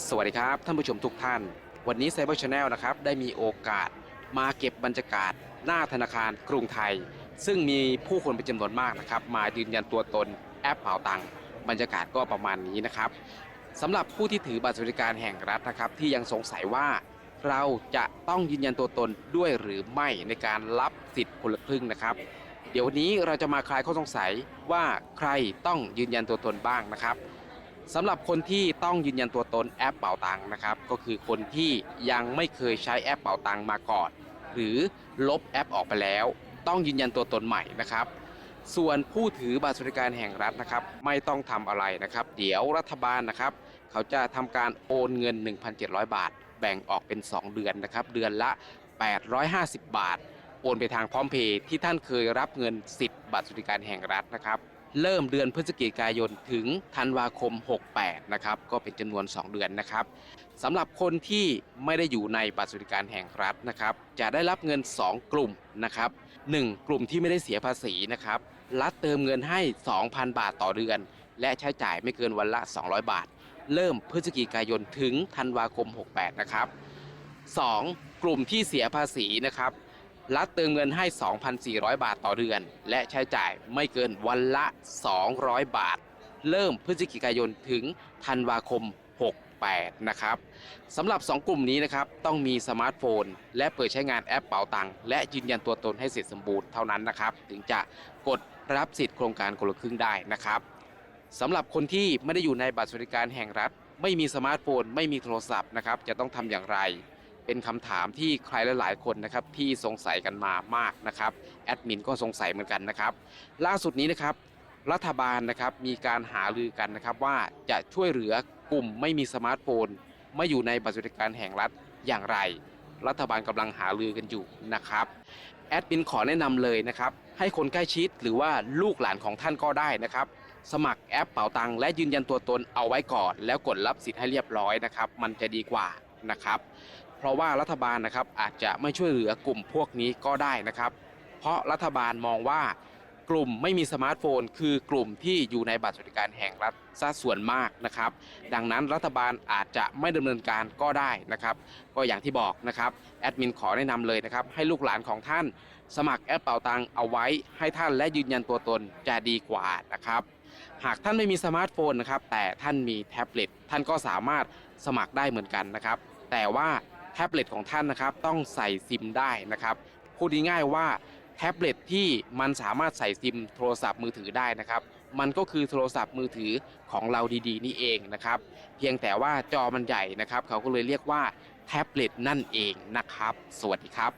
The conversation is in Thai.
สวัสดีครับท่านผู้ชมทุกท่าน วันนี้ Cyber Channel นะครับได้มีโอกาสมาเก็บบรรยากาศหน้าธนาคารกรุงไทย ซึ่งมีผู้คนเป็นจำนวนมากนะครับ มายืนยันตัวตนแอปเป๋าตังบรรยากาศก็ประมาณนี้นะครับสำหรับผู้ที่ถือบัตรสวัสดิการแห่งรัฐนะครับ ที่ยังสงสัยว่าเราจะต้องยืนยันตัวตนด้วยหรือไม่ในการรับสิทธิ์คนละครึ่งนะครับ เดี๋ยววันนี้เราจะมาคลายข้อสงสัยว่าใครต้องยืนยันตัวตนบ้างนะครับ สำหรับคนที่ต้องยืนยันตัวตนแอปเป๋าตังค์นะครับ ก็คือคนที่ยังไม่เคยใช้แอปเป๋าตังค์มาก่อน หรือลบแอปออกไปแล้ว ต้องยืนยันตัวตนใหม่นะครับ ส่วนผู้ถือบัตรสวัสดิการแห่งรัฐนะครับ ไม่ต้องทำอะไรนะครับ เดี๋ยวรัฐบาลนะครับ เขาจะทำการโอนเงิน 1,700 บาท แบ่งออกเป็น 2 เดือนนะครับ เดือนละ 850 บาท โอนไปทางพร้อมเพย์ที่ท่านเคยรับเงินสิทธิ์บัตรสวัสดิการแห่งรัฐนะครับ เริ่มเดือนพฤศจิกายนถึงธันวาคม 68 นะครับ ก็เป็นจำนวน 2 เดือนนะครับสำหรับคนที่ไม่ได้อยู่ในบัตรสวัสดิการแห่งรัฐนะครับ จะได้รับเงิน 2 กลุ่มนะครับ 1 กลุ่มที่ไม่ได้เสียภาษีนะครับ รัฐเติมเงินให้ 2,000 บาทต่อเดือน และใช้จ่ายไม่เกินวันละ 200 บาท เริ่มพฤศจิกายนถึงธันวาคม 68 นะครับ 2. กลุ่มที่เสียภาษีนะครับ รัฐเติมเงินให้ 2,400 บาทต่อเดือน และใช้จ่ายไม่เกินวันละ 200 บาท เริ่มพฤศจิกายนถึงธันวาคม 68 นะครับสำหรับ 2 กลุ่มนี้นะครับ ต้องมีสมาร์ทโฟน และเปิดใช้งานแอปเป๋าตังค์และยืนยันตัวตนให้เสร็จสมบูรณ์เท่านั้นนะครับ ถึงจะกดรับสิทธิ์โครงการคนละครึ่งได้นะครับสำหรับคนที่ไม่ได้อยู่ในบัตรสวัสดิการแห่งรัฐ ไม่มีสมาร์ทโฟน ไม่มีโทรศัพท์นะครับจะต้องทำอย่างไร เป็นคำถามที่ใครหลายๆคนนะครับที่สงสัยกันมามากนะครับแอดมินก็สงสัยเหมือนกันนะครับล่าสุดนี้นะครับรัฐบาลนะครับมีการหารือกันนะครับว่าจะช่วยเหลือกลุ่มไม่มีสมาร์ทโฟนไม่อยู่ในบัตรสวัสดิการแห่งรัฐอย่างไร รัฐบาลกำลังหารือกันอยู่นะครับแอดมินขอแนะนำเลยนะครับให้คนใกล้ชิดหรือว่าลูกหลานของท่านก็ได้นะครับสมัครแอปเป๋าตังและยืนยันตัวตนเอาไว้ก่อน แล้วกดรับสิทธิ์ให้เรียบร้อยนะครับ มันจะดีกว่านะครับ เพราะว่ารัฐบาลนะครับอาจจะไม่ช่วยเหลือกลุ่มพวกนี้ก็ได้นะครับ เพราะรัฐบาลมองว่ากลุ่มไม่มีสมาร์ทโฟน คือกลุ่มที่อยู่ในบัตรสวัสดิการแห่งรัฐซะส่วนมากนะครับ ดังนั้นรัฐบาลอาจจะไม่ดำเนินการก็ได้นะครับ ก็อย่างที่บอกนะครับแอดมินขอแนะนำเลยนะครับ ให้ลูกหลานของท่าน สมัครแอปเป่าตังเอาไว้ให้ท่านและยืนยันตัวตนจะดีกว่านะครับหากท่านไม่มีสมาร์ทโฟนนะครับแต่ท่านมีแท็บเล็ตท่านก็สามารถสมัครได้เหมือนกันนะครับ แต่ว่า แท็บเล็ตของท่านนะครับต้องใส่ซิมได้นะครับพูดง่ายๆว่าแท็บเล็ตที่มันสามารถใส่ซิมโทรศัพท์มือถือได้นะครับมันก็คือโทรศัพท์มือถือของเราดีๆ นี่เองนะครับเพียงแต่ว่าจอมันใหญ่นะครับ เขาก็เลยเรียกว่าแท็บเล็ตนั่นเองนะครับ สวัสดีครับ